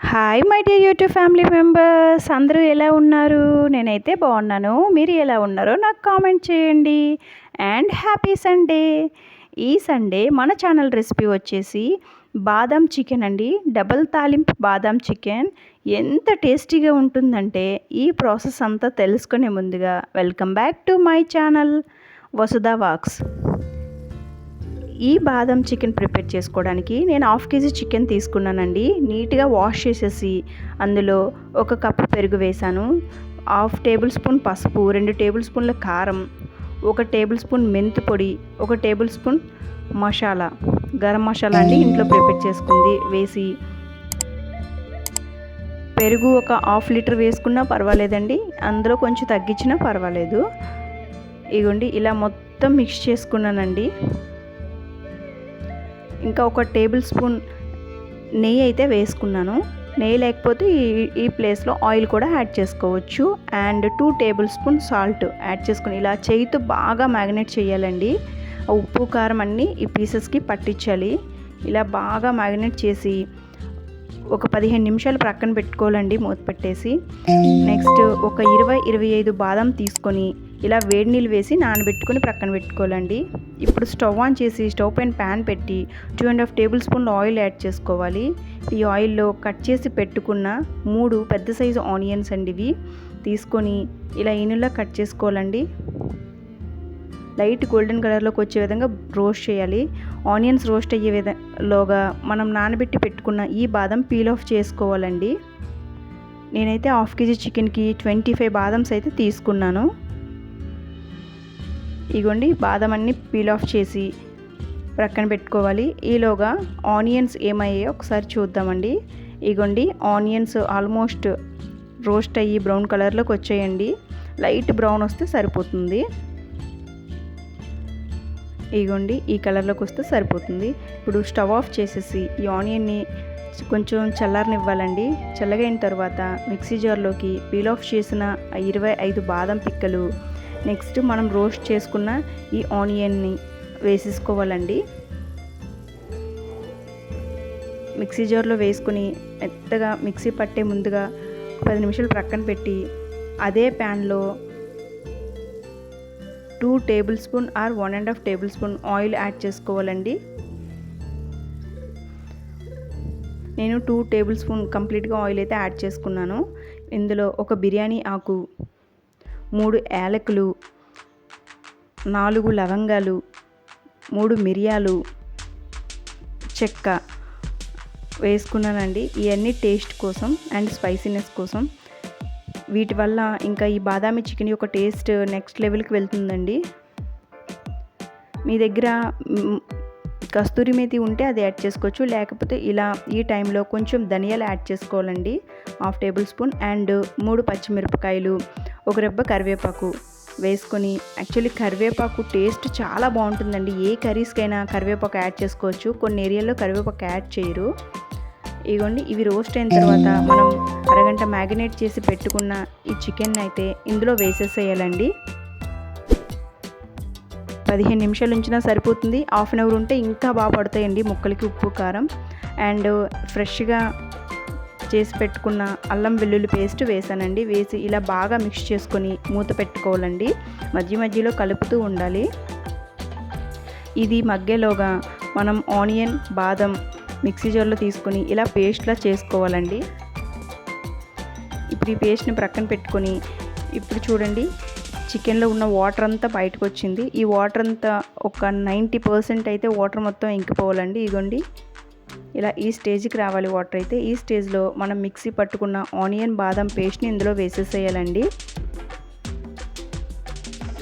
Hi my dear YouTube family members అందరూ ఎలా ఉన్నారు? నేనైతే బాగున్నాను. మీరు ఎలా ఉన్నారో నాకు కామెంట్ చేయండి. అండ్ హ్యాపీ సండే ఈ సండే మన ఛానల్ రెసిపీ వచ్చేసి బాదం చికెన్ అండి. డబల్ తాలింపు బాదం చికెన్ ఎంత టేస్టీగా ఉంటుందంటే ఈ ప్రాసెస్ అంతా తెలుసుకునే ముందుగా welcome back to my channel Vasudha wax ఈ బాదం చికెన్ ప్రిపేర్ చేసుకోవడానికి నేను హాఫ్ కేజీ చికెన్ తీసుకున్నానండి. నీట్గా వాష్ చేసేసి అందులో ఒక కప్పు పెరుగు వేశాను హాఫ్ టేబుల్ స్పూన్ పసుపు రెండు టేబుల్ స్పూన్ల కారం ఒక టేబుల్ స్పూన్ మెంతి పొడి ఒక టేబుల్ స్పూన్ మసాలా. గరం మసాలా అండి ఇంట్లో ప్రిపేర్ చేసుకుంది. వేసి పెరుగు ఒక హాఫ్ లీటర్ వేసుకున్నా పర్వాలేదండి. అందులో కొంచెం తగ్గించినా పర్వాలేదు. ఇగోండి ఇలా మొత్తం మిక్స్ చేసుకున్నానండి. ఇంకా ఒక టేబుల్ స్పూన్ నెయ్యి అయితే వేసుకున్నాను. నెయ్యి లేకపోతే ఈ ఈ ప్లేస్లో ఆయిల్ కూడా యాడ్ చేసుకోవచ్చు. And two tablespoon salt add చేసుకుని ఇలా చేయితో బాగా మ్యాగ్నేట్ చేయాలండి. ఉప్పు కారం అన్నీ ఈ పీసెస్కి పట్టించాలి. ఇలా బాగా మ్యాగ్నేట్ చేసి ఒక పదిహేను నిమిషాలు ప్రక్కన పెట్టుకోవాలండి మూత పెట్టేసి. నెక్స్ట్ ఒక ఇరవై ఇరవై ఐదు బాదం తీసుకొని ఇలా వేడి నీళ్ళు వేసి నానబెట్టుకొని ప్రక్కన పెట్టుకోవాలండి. ఇప్పుడు స్టవ్ ఆన్ చేసి స్టవ్ పైన ప్యాన్ పెట్టి టూ అండ్ హాఫ్ టేబుల్ స్పూన్లు ఆయిల్ యాడ్ చేసుకోవాలి. ఈ ఆయిల్లో కట్ చేసి పెట్టుకున్న మూడు పెద్ద సైజు ఆనియన్స్ అండి ఇవి. తీసుకొని ఇలా ఈనులా కట్ చేసుకోవాలండి. లైట్ గోల్డెన్ కలర్లోకి వచ్చే విధంగా రోస్ట్ చేయాలి. ఆనియన్స్ రోస్ట్ అయ్యే విధంలోగా మనం నానబెట్టి పెట్టుకున్న ఈ బాదం పీల్ ఆఫ్ చేసుకోవాలండి. నేనైతే హాఫ్ కేజీ చికెన్కి ట్వంటీ ఫైవ్ బాదమ్స్ అయితే తీసుకున్నాను. ఇగోండి బాదం అన్ని పీల్ ఆఫ్ చేసి ప్రక్కన పెట్టుకోవాలి. ఈలోగా ఆనియన్స్ ఏమయ్యాయో ఒకసారి చూద్దామండి. ఇగోండి ఆనియన్స్ ఆల్మోస్ట్ రోస్ట్ అయ్యి బ్రౌన్ కలర్లోకి వచ్చేయండి. లైట్ బ్రౌన్ వస్తే సరిపోతుంది. ఇగోండి ఈ కలర్లోకి వస్తే సరిపోతుంది. ఇప్పుడు స్టవ్ ఆఫ్ చేసేసి ఈ ఆనియన్ని కొంచెం చల్లారనివ్వాలండి. చల్లగైన తర్వాత మిక్సీ జార్లోకి పీల్ ఆఫ్ చేసిన ఇరవై ఐదు బాదం పిక్కలు నెక్స్ట్ మనం రోస్ట్ చేసుకున్న ఈ ఆనియన్ని వేసేసుకోవాలండి. మిక్సీ జార్లో వేసుకుని మెత్తగా మిక్సీ పట్టే ముందుగా పది నిమిషాలు ప్రక్కన పెట్టి అదే ప్యాన్లో two tablespoon or one and half tablespoon oil add చేసుకోవాలండి. నేను టూ టేబుల్ స్పూన్ కంప్లీట్గా ఆయిల్ అయితే యాడ్ చేసుకున్నాను. ఇందులో ఒక బిర్యానీ ఆకు మూడు యాలకులు నాలుగు లవంగాలు మూడు మిరియాలు చెక్క వేసుకున్నానండి. ఇవన్నీ టేస్ట్ కోసం అండ్ స్పైసీనెస్ కోసం. వీటి వల్ల ఇంకా ఈ బాదామి చికెన్ యొక్క టేస్ట్ నెక్స్ట్ లెవెల్కి వెళ్తుందండి. మీ దగ్గర కస్తూరి మేతి ఉంటే అది యాడ్ చేసుకోవచ్చు. లేకపోతే ఇలా ఈ టైంలో కొంచెం ధనియాలు యాడ్ చేసుకోవాలండి. హాఫ్ టేబుల్ స్పూన్ అండ్ మూడు పచ్చిమిరపకాయలు ఒక రెబ్బ కరివేపాకు వేసుకొని యాక్చువల్లీ కరివేపాకు టేస్ట్ చాలా బాగుంటుందండి. ఏ కర్రీస్కైనా కరివేపాకు యాడ్ చేసుకోవచ్చు. కొన్ని ఏరియాల్లో కరివేపాకు యాడ్ చేయరు. ఇగోండి ఇవి రోస్ట్ అయిన తర్వాత మనం అరగంట మ్యాగినేట్ చేసి పెట్టుకున్న ఈ చికెన్ అయితే ఇందులో వేసేసేయాలండి. పదిహేను నిమిషాలు ఉంచినా సరిపోతుంది. హాఫ్ అన్ అవర్ ఉంటే ఇంకా బాగా పడతాయండి ముక్కలకి ఉప్పు కారం. అండ్ ఫ్రెష్గా చేసి పెట్టుకున్న అల్లం వెల్లుల్లి పేస్ట్ వేసానండి. వేసి ఇలా బాగా మిక్స్ చేసుకొని మూత పెట్టుకోవాలండి. మధ్య మధ్యలో కలుపుతూ ఉండాలి. ఇది మగ్గేలోగా మనం ఆనియన్ బాదం మిక్సీ జార్లో తీసుకొని ఇలా పేస్ట్లా చేసుకోవాలండి. ఇప్పుడు ఈ పేస్ట్ని ప్రక్కన పెట్టుకొని ఇప్పుడు చూడండి చికెన్లో ఉన్న వాటర్ అంతా బయటకు వచ్చింది ఈ వాటర్ అంతా ఒక నైంటీ పర్సెంట్ అయితే వాటర్ మొత్తం ఇంకిపోవాలండి. ఇగోండి. ఇలా ఈ స్టేజ్కి రావాలి వాటర్ అయితే. ఈ స్టేజ్లో మనం మిక్సీ పట్టుకున్న ఆనియన్ బాదం పేస్ట్ని ఇందులో వేసేసేయాలండి.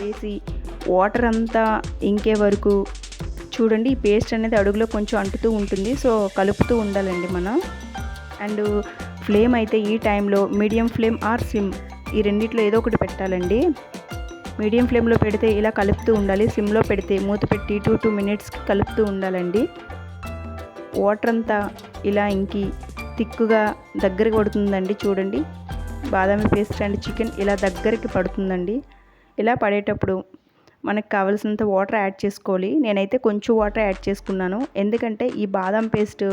వేసి వాటర్ అంతా ఇంకే వరకు చూడండి ఈ పేస్ట్ అనేది అడుగులో కొంచెం అంటుతూ ఉంటుంది. సో కలుపుతూ ఉండాలండి మనం. అండ్ ఫ్లేమ్ అయితే ఈ టైంలో మీడియం ఫ్లేమ్ ఆర్ సిమ్ ఈ రెండిట్లో ఏదో ఒకటి పెట్టాలండి. మీడియం ఫ్లేమ్లో పెడితే ఇలా కలుపుతూ ఉండాలి. సిమ్లో పెడితే మూత పెట్టి టూ టూ మినిట్స్కి కలుపుతూ ఉండాలండి. వాటర్ అంతా ఇలా ఇంకి తిక్కుగా దగ్గరికి పడుతుందండి చూడండి. బాదామి పేస్ట్ అండ్ చికెన్ ఇలా దగ్గరికి పడుతుందండి. ఇలా పడేటప్పుడు మనకు కావాల్సినంత వాటర్ యాడ్ చేసుకోవాలి. నేనైతే కొంచెం వాటర్ యాడ్ చేసుకున్నాను. ఎందుకంటే ఈ బాదం పేస్ట్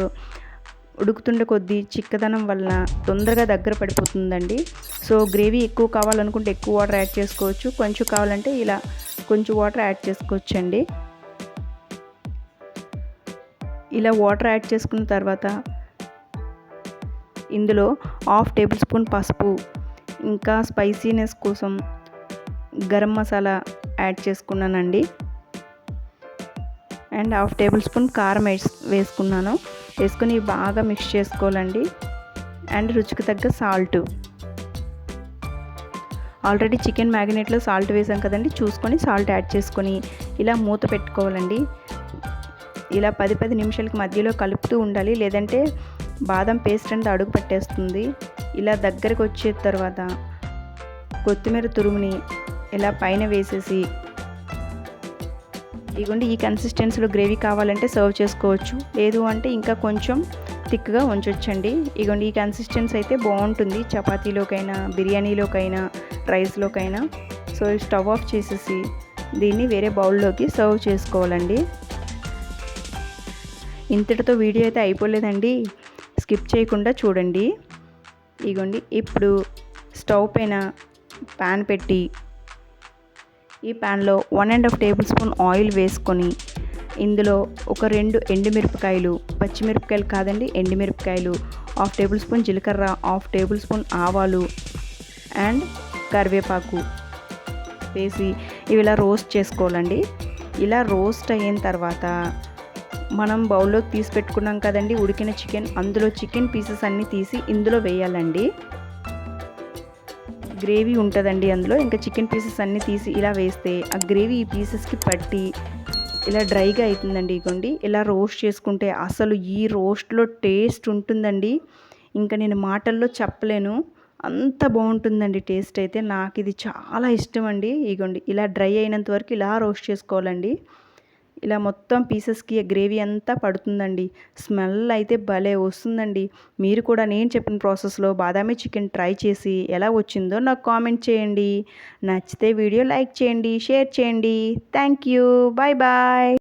ఉడుకుతుండే కొద్దీ చిక్కదనం వలన తొందరగా దగ్గర పడిపోతుందండి. సో గ్రేవీ ఎక్కువ కావాలనుకుంటే ఎక్కువ వాటర్ యాడ్ చేసుకోవచ్చు. కొంచెం కావాలంటే ఇలా కొంచెం వాటర్ యాడ్ చేసుకోవచ్చు అండి ఇలా వాటర్ యాడ్ చేసుకున్న తర్వాత ఇందులో హాఫ్ టేబుల్ స్పూన్ పసుపు ఇంకా స్పైసీనెస్ కోసం గరం మసాలా యాడ్ చేసుకున్నానండి. అండ్ హాఫ్ టేబుల్ స్పూన్ కారం వేసుకున్నాను. వేసుకొని బాగా మిక్స్ చేసుకోవాలండి. అండ్ రుచికి తగ్గ సాల్ట్. ఆల్రెడీ చికెన్ మ్యాగినేట్లో సాల్ట్ వేసాం కదండి చూసుకొని సాల్ట్ యాడ్ చేసుకొని ఇలా మూత పెట్టుకోవాలండి. ఇలా పది పది నిమిషాలకి మధ్యలో కలుపుతూ ఉండాలి. లేదంటే బాదం పేస్ట్ అంతా అడుగు పట్టేస్తుంది. ఇలా దగ్గరకు వచ్చే తర్వాత కొత్తిమీర తురుముని ఇలా పైన వేసేసి ఇదిగోండి ఈ కన్సిస్టెన్సీలో గ్రేవీ కావాలంటే సర్వ్ చేసుకోవచ్చు. లేదు అంటే ఇంకా కొంచెం థిక్గా ఉంచొచ్చండి. ఇగోండి ఈ కన్సిస్టెన్సీ అయితే బాగుంటుంది. చపాతీలోకైనా బిర్యానీలోకైనా రైస్లోకైనా. సో స్టవ్ ఆఫ్ చేసేసి దీన్ని వేరే బౌల్లోకి సర్వ్ చేసుకోవాలండి. ఇంతటితో వీడియో అయితే అయిపోలేదండి. స్కిప్ చేయకుండా చూడండి. ఇగోండి ఇప్పుడు స్టవ్ పైన ప్యాన్ పెట్టి ఈ ప్యాన్లో one and half tablespoon oil వేసుకొని ఇందులో ఒక రెండు ఎండుమిరపకాయలు పచ్చిమిరపకాయలు కాదండి ఎండుమిరపకాయలు హాఫ్ టేబుల్ స్పూన్ జీలకర్ర హాఫ్ టేబుల్ స్పూన్ ఆవాలు అండ్ కరివేపాకు వేసి ఇవి ఇలా రోస్ట్ చేసుకోవాలండి. ఇలా రోస్ట్ అయిన తర్వాత మనం బౌల్లో తీసి పెట్టుకున్నాం కదండి ఉడికిన చికెన్ అందులో చికెన్ పీసెస్ అన్నీ తీసి ఇందులో వేయాలండి. గ్రేవీ ఉంటుందండి అందులో ఇంకా చికెన్ పీసెస్ అన్నీ తీసి ఇలా వేస్తే ఆ గ్రేవీ ఈ పీసెస్కి పట్టి ఇలా డ్రైగా అవుతుందండి ఇగోండి. ఇలా రోస్ట్ చేసుకుంటే అసలు ఈ రోస్ట్లో టేస్ట్ ఉంటుందండి. ఇంకా నేను మాటల్లో చెప్పలేను. అంత బాగుంటుందండి టేస్ట్ అయితే. నాకు ఇది చాలా ఇష్టం అండి ఇగోండి ఇలా డ్రై అయినంత వరకు ఇలా రోస్ట్ చేసుకోవాలండి. ఇలా మొత్తం పీసెస్కి గ్రేవీ అంతా పడుతుందండి. స్మెల్ అయితే భలే వస్తుందండి. మీరు కూడా నేను చెప్పిన ప్రాసెస్లో బాదామి చికెన్ ట్రై చేసి ఎలా వచ్చిందో నాకు కామెంట్ చేయండి. నచ్చితే వీడియో లైక్ చేయండి షేర్ చేయండి. Thank you bye bye